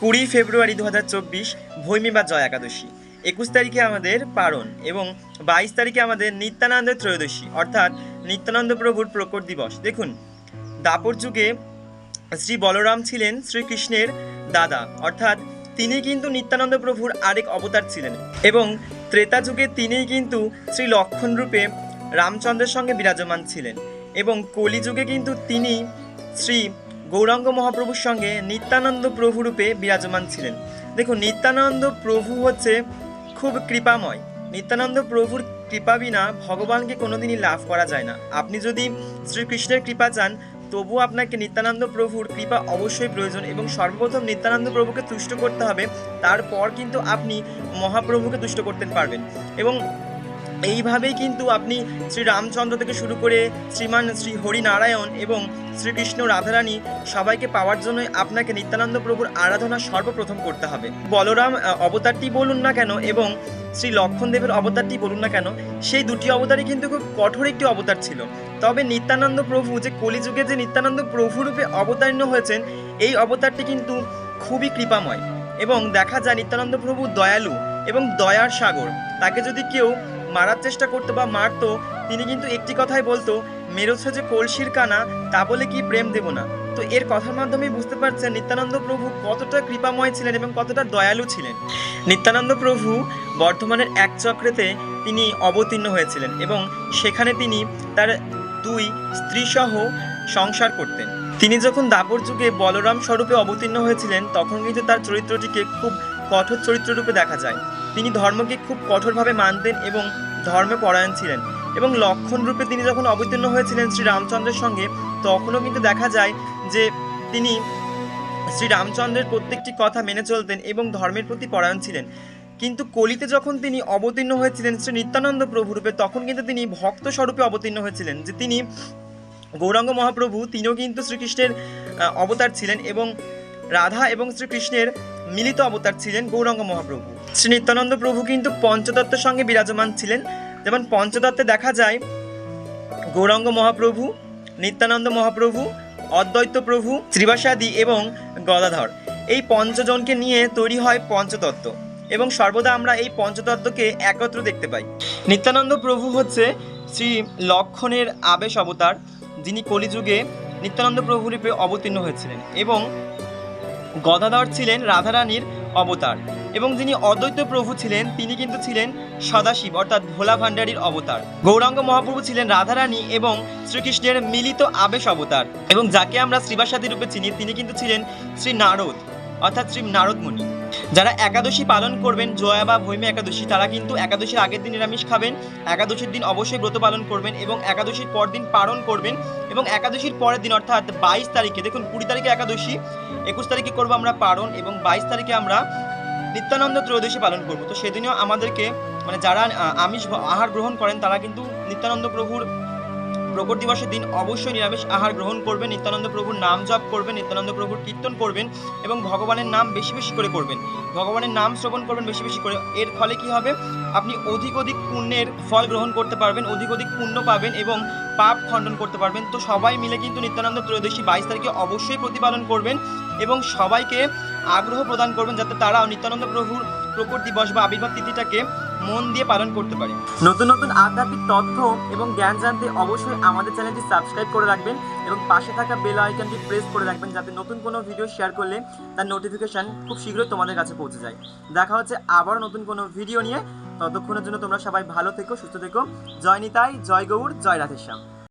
কুড়ি ফেব্রুয়ারি দু হাজার চব্বিশ ভৈমী বা জয় একাদশী। একুশ তারিখে আমাদের পারণ এবং বাইশ তারিখে আমাদের নিত্যানন্দের ত্রয়োদশী, অর্থাৎ নিত্যানন্দ প্রভুর প্রকট দিবস। দেখুন, দাপর যুগে শ্রী বলরাম ছিলেন শ্রীকৃষ্ণের দাদা, অর্থাৎ তিনি কিন্তু নিত্যানন্দ প্রভুর আরেক অবতার ছিলেন এবং ত্রেতা যুগে তিনিই কিন্তু শ্রী লক্ষণ রূপে রামচন্দ্রের সঙ্গে বিরাজমান ছিলেন এবং কলিযুগে কিন্তু তিনি শ্রী গৌরাঙ্গ মহাপ্রভুর সঙ্গে নিত্যানন্দ প্রভু রূপে বিরাজমান ছিলেন। দেখুন, নিত্যানন্দ প্রভু হচ্ছে খুব কৃপাময়। নিত্যানন্দ প্রভুর কৃপা বিনা ভগবানকে কোনোদিনই লাভ করা যায় না। আপনি যদি শ্রীকৃষ্ণের কৃপা চান তবুও আপনাকে নিত্যানন্দ প্রভুর কৃপা অবশ্যই প্রয়োজন এবং সর্বপ্রথম নিত্যানন্দ প্রভুকে তুষ্ট করতে হবে, তারপর কিন্তু আপনি মহাপ্রভুকে তুষ্ট করতে পারবেন। এবং এইভাবেই কিন্তু আপনি শ্রী রামচন্দ্র থেকে শুরু করে শ্রীমান শ্রী হরিনারায়ণ এবং শ্রীকৃষ্ণ রাধারানী সবাইকে পাওয়ার জন্য আপনাকে নিত্যানন্দ প্রভুর আরাধনা সর্বপ্রথম করতে হবে। বলরাম অবতারটি বলুন না কেন এবং শ্রী লক্ষণ দেবের অবতারটি বলুন না কেন, সেই দুটি অবতারই কিন্তু খুব কঠোর একটি অবতার ছিল। তবে নিত্যানন্দ প্রভু যে কলিযুগে যে নিত্যানন্দ প্রভুরূপে অবতীর্ণ হয়েছেন, এই অবতারটি কিন্তু খুবই কৃপাময় এবং দেখা যায় নিত্যানন্দ প্রভু দয়ালু এবং দয়ার সাগর। তাকে যদি কেউ মারার চেষ্টা করতো বা মারতো তিনি কিন্তু একটি কথাই বলতো, মেরোছ যে কলসির কানা, তা বলে কি প্রেম দেব না? তো এর কথার মাধ্যমে বুঝতে পারছেন নিত্যানন্দ প্রভু কতটা কৃপাময় ছিলেন এবং কতটা দয়ালু ছিলেন। নিত্যানন্দ প্রভু বর্ধমানের এক চক্রেতে তিনি অবতীর্ণ হয়েছিলেন এবং সেখানে তিনি তার দুই স্ত্রীসহ সংসার করতেন। তিনি যখন দাপর যুগে বলরাম স্বরূপে অবতীর্ণ হয়েছিলেন, তখন কিন্তু তার চরিত্রটিকে খুব কঠোর চরিত্র রূপে দেখা যায়। তিনি ধর্মকে খুব কঠোরভাবে মানতেন এবং ধর্মে পরায়ণ ছিলেন। এবং লক্ষণ রূপে তিনি যখন অবতীর্ণ হয়েছিলেন শ্রী রামচন্দ্রের সঙ্গে, তখনও কিন্তু দেখা যায় যে তিনি শ্রী রামচন্দ্রের প্রত্যেকটি কথা মেনে চলতেন এবং ধর্মের প্রতি পরায়ণ ছিলেন। কিন্তু কলিতে যখন তিনি অবতীর্ণ হয়েছিলেন শ্রী নিত্যানন্দ প্রভুরূপে, তখন কিন্তু তিনি ভক্ত স্বরূপে অবতীর্ণ হয়েছিলেন যে তিনি গৌরাঙ্গ মহাপ্রভু, তিনিও কিন্তু শ্রীকৃষ্ণের অবতার ছিলেন এবং রাধা এবং শ্রীকৃষ্ণের মিলিত অবতার ছিলেন গৌরাঙ্গ মহাপ্রভু। শ্রী নিত্যানন্দ প্রভু কিন্তু পঞ্চতত্ত্বের সঙ্গে বিরাজমান ছিলেন। যেমন পঞ্চতত্ত্বে দেখা যায়, গৌরাঙ্গ মহাপ্রভু, নিত্যানন্দ মহাপ্রভু, অদ্বৈত প্রভু, শ্রীবাসাদি এবং গদাধর। এই পঞ্চজনকে নিয়ে তৈরি হয় পঞ্চতত্ত্ব এবং সর্বদা আমরা এই পঞ্চতত্ত্বকে একত্র দেখতে পাই। নিত্যানন্দ প্রভু হচ্ছে শ্রী লক্ষণের আবেশ অবতার, যিনি কলিযুগে নিত্যানন্দ প্রভু রূপে অবতীর্ণ হয়েছিলেন এবং গদাধর ছিলেন রাধারানীর অবতার। এবং যিনি অদ্বৈত প্রভু ছিলেন, তিনি কিন্তু ছিলেন সদাশিব, অর্থাৎ ভোলা ভান্ডারীর অবতার। গৌরাঙ্গ মহাপ্রভু ছিলেন রাধারানী এবং শ্রীকৃষ্ণের মিলিত আবেশ অবতার। এবং যাকে আমরা শ্রীবাসাদি রূপে চিনি, তিনি কিন্তু ছিলেন শ্রী নারদ অর্থাৎ শ্রী নারদ মুনি যারা একাদশী পালন করবেন, জয়া বা ভৈমী একাদশী, তারা কিন্তু একাদশীর আগের দিন নিরামিষ খাবেন, একাদশীর দিন অবশ্যই ব্রত পালন করবেন এবং একাদশীর পর দিন পালন করবেন এবং একাদশীর পরের দিন, অর্থাৎ বাইশ তারিখে, দেখুন কুড়ি তারিখে একাদশী, একুশ তারিখে করব আমরা পারণ এবং বাইশ তারিখে আমরা নিত্যানন্দ ত্রয়োদশী পালন করব। তো সেদিনও আমাদেরকে মানে যারা আমিষ আহার গ্রহণ করেন, তারা কিন্তু নিত্যানন্দ প্রভুর প্রকট দিবসের দিন অবশ্যই নিরামিষ আহার গ্রহণ করবেন, নিত্যানন্দ প্রভুর নাম জপ করবেন, নিত্যানন্দ প্রভুর কীর্তন করবেন এবং ভগবানের নাম বেশি বেশি করে করবেন। ভগবানের নাম শ্রবণ করবেন বেশি বেশি করে। এর ফলে কি হবে? আপনি অধিক অধিক পুণ্যের ফল গ্রহণ করতে পারবেন, অধিক অধিক পুণ্য পাবেন এবং পাপ খণ্ডন করতে পারবেন। তো সবাই মিলে কিন্তু নিত্যানন্দ ত্রয়োদশী বাইশ তারিখে অবশ্যই প্রতিপালন করবেন এবং সবাইকে আগ্রহ প্রদান করবেন যাতে তারাও নিত্যানন্দ প্রভুর প্রকট দিবস বা আবির্ভাব তিথিটাকে মন দিয়ে পালন করতে পারে। নতুন নতুন আধ্যাত্মিক তথ্য এবং জ্ঞান জানতে অবশ্যই আমাদের চ্যানেলটি সাবস্ক্রাইব করে রাখবেন এবং পাশে থাকা বেল আইকনটি প্রেস করে রাখবেন যাতে নতুন কোনো ভিডিও শেয়ার করলে তার নোটিফিকেশন খুব শীঘ্রই তোমাদের কাছে পৌঁছে যায়। দেখা হচ্ছে আবার নতুন কোনো ভিডিও নিয়ে। ততক্ষণের জন্য তোমরা সবাই ভালো থেকো সুস্থ থেকো। জয় নিতাই জয় গৌর জয় রাধেশ্যাম।